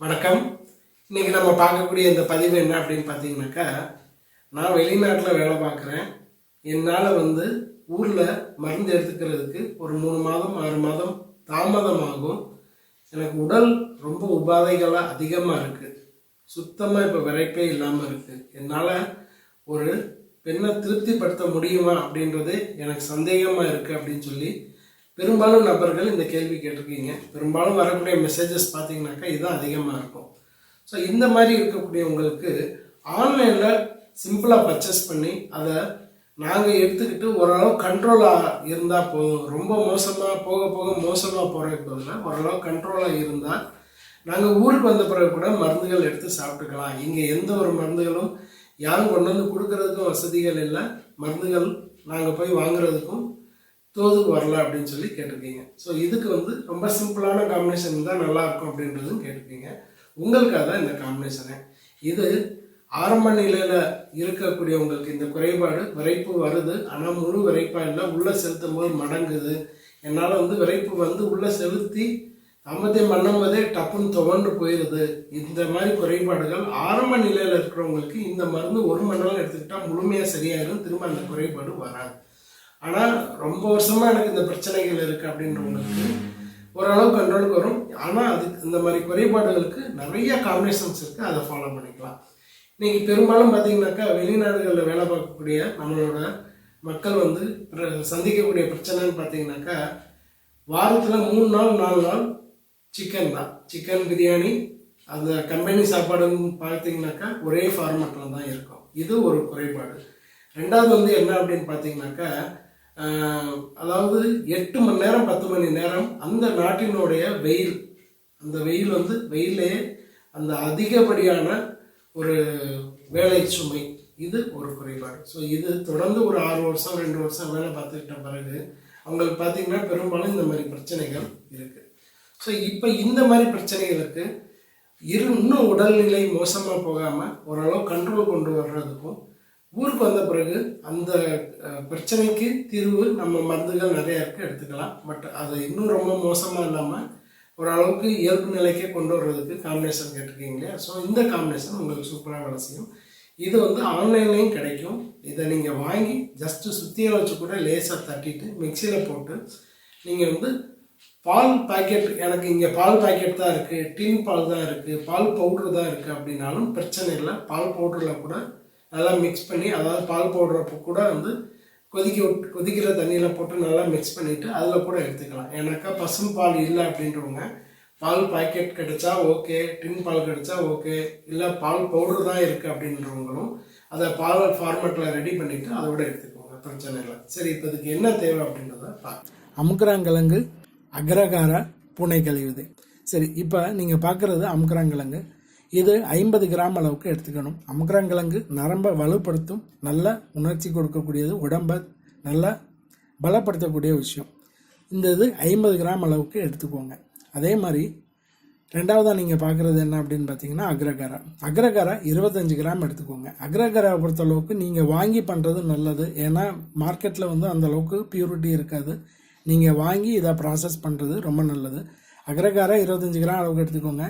வணக்கம். இன்னைக்கு நம்ம பார்க்கக்கூடிய இந்த பதிவு என்ன அப்படின்னு பார்த்தீங்கன்னாக்கா நான் வெளிநாட்டில் வேலை பார்க்குறேன். என்னால் வந்து ஊரில் மருந்து எடுத்துக்கிறதுக்கு ஒரு மூணு மாதம் ஆறு மாதம் தாமதமாகும். எனக்கு உடல் ரொம்ப உபாதைகளாக அதிகமாக இருக்குது சுத்தமாக இப்போ விரைப்பே இல்லாமல் இருக்குது என்னால் ஒரு பெண்ணை திருப்திப்படுத்த முடியுமா அப்படின்றது எனக்கு சந்தேகமாக இருக்குது அப்படின்னு சொல்லி பெரும்பாலும் நபர்கள் இந்த கேள்வி கேட்டிருக்கீங்க. பெரும்பாலும் வரக்கூடிய மெசேஜஸ் பார்த்தீங்கன்னாக்கா இதுதான் அதிகமாக இருக்கும். ஸோ இந்த மாதிரி இருக்கக்கூடிய உங்களுக்கு ஆன்லைனில் சிம்பிளாக பர்ச்சேஸ் பண்ணி அதை நாங்கள் எடுத்துக்கிட்டு ஓரளவு கண்ட்ரோலாக இருந்தால் போதும். ரொம்ப மோசமாக போக போக மோசமாக போகிறதுக்கு பதிலாக ஓரளவு கண்ட்ரோலாக இருந்தால் நாங்கள் ஊருக்கு வந்த பிறகு கூட மருந்துகள் எடுத்து சாப்பிட்டுக்கலாம். இங்கே எந்த ஒரு மருந்துகளும் யாரும் கொண்டு வந்து கொடுக்கறதுக்கும் வசதிகள் இல்லை. மருந்துகள் நாங்கள் போய் வாங்குறதுக்கும் தோதுக்கு வரல அப்படின்னு சொல்லி கேட்டிருக்கீங்க. ஸோ இதுக்கு வந்து ரொம்ப சிம்பிளான காம்பினேஷன் தான் நல்லா இருக்கும் அப்படின்றதும் கேட்டிருக்கீங்க. உங்களுக்காக தான் இந்த காம்பினேஷனு இது ஆரம்ப நிலையில் இருக்கக்கூடியவங்களுக்கு இந்த குறைபாடு விரைப்பு வருது. ஆனால் முழு விரைப்பாக இல்லை உள்ளே செலுத்தும் போது மடங்குது. என்னால் வந்து விரைப்பு வந்து உள்ளே செலுத்தி தாம்பத்தியம் பண்ணும்போதே டப்புன்னு துவண்டு போயிடுது இந்த மாதிரி குறைபாடுகள் ஆரம்ப நிலையில் இருக்கிறவங்களுக்கு இந்த மருந்து ஒரு மணி நேரம் எடுத்துக்கிட்டால் முழுமையாக சரியாயிடும் திரும்ப அந்த குறைபாடு வராது. ஆனால் ரொம்ப வருஷமாக எனக்கு இந்த பிரச்சனைகள் இருக்குது அப்படின்றவங்களுக்கு ஓரளவு கண்ட்ரோலுக்கு வரும். ஆனால் அதுக்கு இந்த மாதிரி குறைபாடுகளுக்கு நிறைய காம்பினேஷன்ஸ் இருக்குது அதை ஃபாலோ பண்ணிக்கலாம். இன்னைக்கு பெரும்பாலும் பார்த்தீங்கன்னாக்கா வெளிநாடுகளில் வேலை பார்க்கக்கூடிய நம்மளோட மக்கள் வந்து சந்திக்கக்கூடிய பிரச்சனைன்னு பார்த்தீங்கன்னாக்கா வாரத்தில் மூணு நாள் நாலு நாள் சிக்கன் தான். சிக்கன் பிரியாணி அந்த கம்பெனி சாப்பாடுன்னு பார்த்தீங்கன்னாக்கா ஒரே ஃபார்மேட்டில் தான் இருக்கும். இது ஒரு குறைபாடு. ரெண்டாவது வந்து என்ன அப்படின்னு பார்த்தீங்கன்னாக்கா அதாவது எட்டு மணி நேரம் பத்து மணி நேரம் அந்த நாட்டினுடைய வெயில். அந்த வெயில் வந்து வெயிலே அந்த அதிகப்படியான ஒரு வேலை சுமை. இது ஒரு குறைபாடு. ஸோ இது தொடர்ந்து ஒரு ஆறு வருஷம் ரெண்டு வருஷம் வேலை பார்த்துக்கிட்ட பிறகு அவங்களுக்கு பார்த்திங்கன்னா பெரும்பாலும் இந்த மாதிரி பிரச்சனைகள் இருக்குது ஸோ இப்போ இந்த மாதிரி பிரச்சனைகளுக்கு இரு இன்னும் உடல்நிலை மோசமாக போகாமல் ஓரளவு கண்ட்ரோல் கொண்டு வர்றதுக்கும் ஊருக்கு வந்த பிறகு அந்த பிரச்சனைக்கு தீர்வு நம்ம மருந்துகள் நிறையா இருக்குது எடுத்துக்கலாம். பட் அது இன்னும் ரொம்ப மோசமாக இல்லாமல் ஓரளவுக்கு இயல்பு நிலைக்கே கொண்டு வர்றதுக்கு காம்பினேஷன் கேட்டிருக்கீங்களே. ஸோ இந்த காம்பினேஷன் உங்களுக்கு சூப்பராக வேலை செய்யும். இது வந்து ஆன்லைன்லேயும் கிடைக்கும். இதை நீங்கள் வாங்கி ஜஸ்ட்டு சுத்தியை வச்சு கூட லேசாக தட்டிட்டு மிக்சியில் போட்டு நீங்கள் வந்து பால் பாக்கெட் எனக்கு இங்கே பால் பாக்கெட் தான் இருக்குது டின் பால் தான் இருக்குது பால் பவுட்ரு தான் இருக்குது அப்படின்னாலும் பிரச்சனை இல்லை. பால் பவுடரில் கூட நல்லா மிக்ஸ் பண்ணி அதாவது பால் பவுடரை கூட வந்து கொதிக்க விட்டு கொதிக்கிற தண்ணியில் போட்டு நல்லா மிக்ஸ் பண்ணிவிட்டு அதில் கூட எடுத்துக்கலாம். ஏன்னாக்கா பசும் பால் இல்லை அப்படின்றவங்க பால் பாக்கெட் கிடைச்சா ஓகே டின் பால் கிடைச்சா ஓகே இல்லை பால் பவுடர் தான் இருக்குது அப்படின்றவங்களும் அதை பால் ஃபார்மேட்டில் ரெடி பண்ணிவிட்டு அதோட எடுத்துக்கோங்க. பிரச்சனை இல்லை. சரி இப்போ இதுக்கு என்ன தேவை அப்படின்றத பார்க்க அமுக்குறாங்கிழங்கு அக்ரகார பூனை கழிவுது. சரி இப்போ நீங்கள் பார்க்குறது அமுக்குறாங்கிழங்கு இது ஐம்பது கிராம் அளவுக்கு எடுத்துக்கணும். அமுக்குறாங்கிழங்கு நரம்பை வலுப்படுத்தும் நல்ல உணர்ச்சி கொடுக்கக்கூடியது உடம்பை நல்லா பலப்படுத்தக்கூடிய விஷயம். இந்த இது ஐம்பது கிராம் அளவுக்கு எடுத்துக்கோங்க. அதே மாதிரி ரெண்டாவதாக நீங்கள் பார்க்குறது என்ன அப்படின்னு பார்த்தீங்கன்னா அக்ரகரா அக்ரகரா இருபத்தஞ்சு கிராம் எடுத்துக்கோங்க. அக்ரகாராவை பொறுத்தளவுக்கு நீங்கள் வாங்கி பண்ணுறது நல்லது. ஏன்னா மார்க்கெட்டில் வந்து அந்தளவுக்கு ப்யூரிட்டி பியூரிட்டி இருக்காது. நீங்கள் வாங்கி இதை ப்ராசஸ் பண்ணுறது ரொம்ப நல்லது. அக்ரகாரா இருபத்தஞ்சு கிராம் அளவுக்கு எடுத்துக்கோங்க.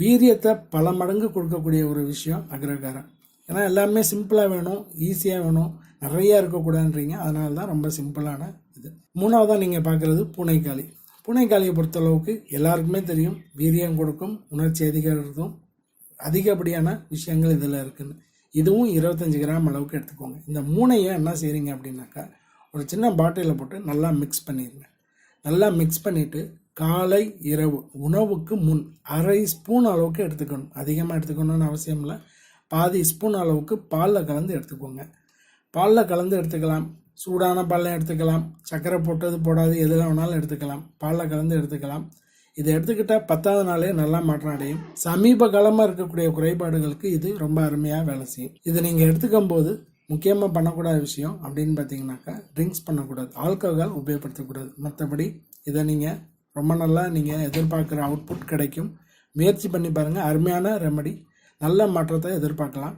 வீரியத்தை பல மடங்கு கொடுக்கக்கூடிய ஒரு விஷயம் அக்ரகாரம் ஏன்னா எல்லாமே சிம்பிளாக வேணும் ஈஸியாக வேணும் நிறையா இருக்கக்கூடாதுன்றீங்க. அதனால தான் ரொம்ப சிம்பிளான இது. மூணாவதாக நீங்கள் பார்க்குறது பூனைக்காளி. பூனைக்காளியை பொறுத்தளவுக்கு எல்லாருக்குமே தெரியும் வீரியம் கொடுக்கும் உணர்ச்சி அதிகரிக்கும் அதிகப்படியான விஷயங்கள் இதில் இருக்குன்னு. இதுவும் இருபத்தஞ்சி கிராம் அளவுக்கு எடுத்துக்கோங்க. இந்த மூணையை என்ன செய்கிறீங்க அப்படின்னாக்கா ஒரு சின்ன பாட்டிலில் போட்டு நல்லா மிக்ஸ் பண்ணிடுங்க நல்லா மிக்ஸ் பண்ணிவிட்டு காலை இரவு உணவுக்கு முன் அரை ஸ்பூன் அளவுக்கு எடுத்துக்கணும். அதிகமாக எடுத்துக்கணும்னு அவசியம் இல்லை. பாதி ஸ்பூன் அளவுக்கு பாலில் கலந்து எடுத்துக்கோங்க. பாலில் கலந்து எடுத்துக்கலாம். சூடான பாலில் எடுத்துக்கலாம். சர்க்கரை போட்டது போடாது எதில் வேணாலும் எடுத்துக்கலாம். பாலில் கலந்து எடுத்துக்கலாம். இதை எடுத்துக்கிட்டால் பத்தாவது நாளே நல்லா மாற்றம் அடையும். சமீப காலமாக இருக்கக்கூடிய குறைபாடுகளுக்கு இது ரொம்ப அருமையாக வேலை செய்யும். இதை நீங்கள் எடுத்துக்கும் போது முக்கியமாக பண்ணக்கூடாத விஷயம் அப்படின்னு பார்த்தீங்கன்னாக்கா ட்ரிங்க்ஸ் பண்ணக்கூடாது. ஆல்கஹால் உபயோகப்படுத்தக்கூடாது. மற்றபடி இதை நீங்கள் ரொம்ப நல்லா நீங்கள் எதிர்பார்க்குற அவுட்புட் கிடைக்கும். முயற்சி பண்ணி பாருங்கள் அருமையான ரெமடி நல்ல மாற்றத்தை எதிர்பார்க்கலாம்.